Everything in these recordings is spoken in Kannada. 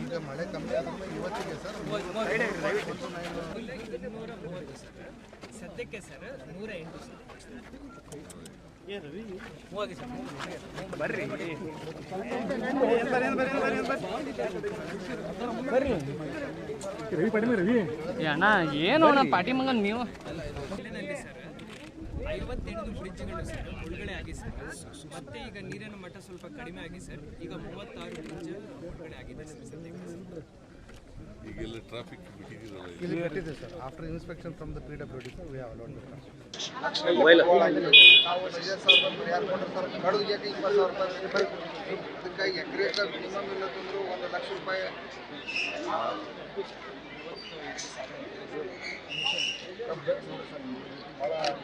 ಈಗ ಮಳೆ ಕಮ್ಮಿ ಆದ್ರೆ ಇವತ್ತಿಗೆ ಸರ್ ಸದ್ಯಕ್ಕೆ ಸರ್ ನೂರ ಎಂಟು ಸರ್ ಅಣ್ಣ ಏನು ಅಣ್ಣ ಪಾಟಿ ಮಂಗನ್ ನೀವು ಐವತ್ತೆಂಟು ಬ್ರಿಡ್ಜ್ಗಳು ಸರ್ ಮುಳುಗಡೆ ಆಗಿ ಸರ್ ಮತ್ತೆ ಈಗ ನೀರಿನ ಮಟ್ಟ ಸ್ವಲ್ಪ ಕಡಿಮೆ ಆಗಿ ಸರ್ ಈಗ ಮೂವತ್ತಾರು ಬ್ರಿಡ್ಜ್ ಮುಳುಗಡೆ ಆಗಿದೆ ಸರ್. ಈಗೆಲ್ಲ traffic ಬಿಟ್ಟಿದ್ದೀರಲ್ಲ sir. After inspection from the P W D sir we have allowed ಒಂದು ಲಕ್ಷ ರೂಪಾಯಿ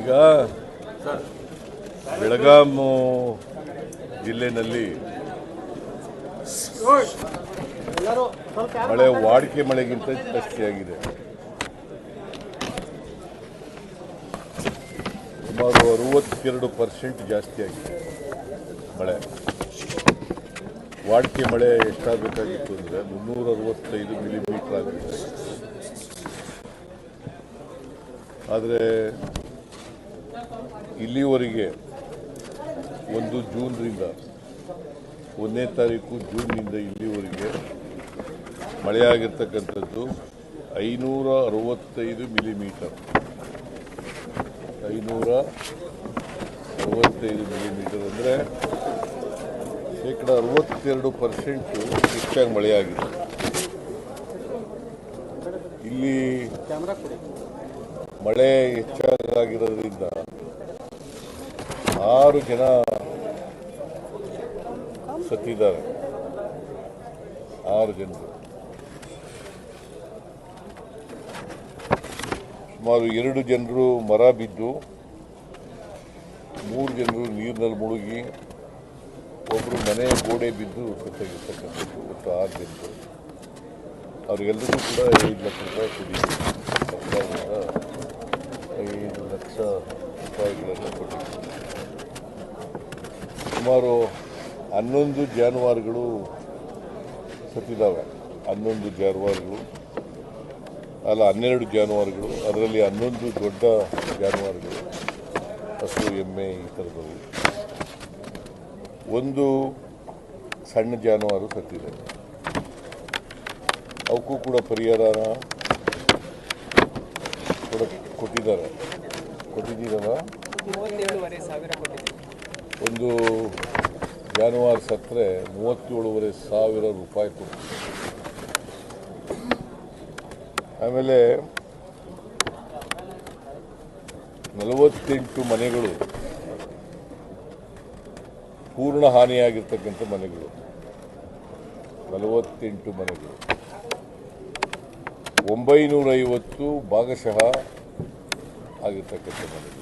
ಈಗ ಬೆಳಗಾಂ ಜಿಲ್ಲೆಯಲ್ಲಿ ಮಳೆ ವಾಡಿಕೆ ಮಳೆಗಿಂತ ಜಾಸ್ತಿಯಾಗಿದೆ. ಸುಮಾರು ಅರವತ್ತೆರಡು ಪರ್ಸೆಂಟ್ ಜಾಸ್ತಿ ಆಗಿದೆ ಮಳೆ. ವಾಡಿಕೆ ಮಳೆ ಎಷ್ಟಾಗಬೇಕಾಗಿತ್ತು ಅಂದರೆ ಮುನ್ನೂರ ಅರವತ್ತೈದು ಮಿಲಿಮೀಟರ್ ಆಗಿದೆ. ಆದರೆ ಇಲ್ಲಿವರೆಗೆ ಒಂದು ಜೂನ್ರಿಂದ ಒಂದನೇ ತಾರೀಕು ಜೂನ್ನಿಂದ ಇಲ್ಲಿವರೆಗೆ ಮಳೆಯಾಗಿರ್ತಕ್ಕಂಥದ್ದು ಐನೂರ ಅರವತ್ತೈದು ಮಿಲಿಮೀಟರ್. ಐನೂರ ಅರವತ್ತೈದು ಮಿಲಿಮೀಟರ್ ಅಂದರೆ ಶೇಕಡ ಅರವತ್ತೆರಡು ಪರ್ಸೆಂಟು ಹೆಚ್ಚಾಗಿ ಮಳೆಯಾಗಿದೆ. ಇಲ್ಲಿ ಮಳೆ ಹೆಚ್ಚಾಗಿರೋದ್ರಿಂದ ಆರು ಜನ ಸತ್ತಿದ್ದಾರೆ. ಆರು ಜನರು. ಸುಮಾರು ಎರಡು ಜನರು ಮರ ಬಿದ್ದು, ಮೂರು ಜನರು ನೀರಿನಲ್ಲಿ ಮುಳುಗಿ ಒಬ್ಬರು ಮನೆ ಗೋಡೆ ಬಿದ್ದು ಸತ್ತಾಗಿರ್ತಕ್ಕಂಥದ್ದು ಒಟ್ಟು ಆರು ಜನರು. ಅವರಿಗೆಲ್ಲರಿಗೂ ಕೂಡ ಐದು ಲಕ್ಷ ರೂಪಾಯಿ ಕೊಟ್ಟಿದ್ದೀವಿ ಸರ್ಕಾರದಿಂದ ಐದು ಲಕ್ಷ ರೂಪಾಯಿಗಳನ್ನು ಕೊಟ್ಟಿದ್ದೀವಿ ಸುಮಾರು ಹನ್ನೊಂದು ಜಾನುವಾರುಗಳು ಸತ್ತಿದ್ದಾವೆ. ಹನ್ನೊಂದು ಜಾನುವಾರುಗಳು, ಅಲ್ಲ ಹನ್ನೆರಡು ಜಾನುವಾರುಗಳು, ಅದರಲ್ಲಿ ಹನ್ನೊಂದು ದೊಡ್ಡ ಜಾನುವಾರುಗಳು, ಹಸು, ಎಮ್ಮೆ ಈ ಥರದವು. ಒಂದು ಸಣ್ಣ ಜಾನುವಾರು ಸತ್ತಿದೆ. ಅವಕ್ಕೂ ಕೂಡ ಪರಿಹಾರನ ಕೊಡ ಕೊಟ್ಟಿದ್ದಾರೆ. ಕೊಟ್ಟಿದ್ದೀರಲ್ಲ? ಒಂದು ಜಾನುವಾರು ಸತ್ತರೆ ಮೂವತ್ತೇಳುವರೆ ಸಾವಿರ ರೂಪಾಯಿ ಕೊಡ್ತೀವಿ ಆಮೇಲೆ ನಲವತ್ತೆಂಟು ಮನೆಗಳು ಪೂರ್ಣ ಹಾನಿಯಾಗಿರ್ತಕ್ಕಂಥ ಮನೆಗಳು. ನಲವತ್ತೆಂಟು ಮನೆಗಳು. ಒಂಬೈನೂರೈವತ್ತು ಭಾಗಶಃ ಆಗಿರ್ತಕ್ಕಂಥ ಮನೆಗಳು.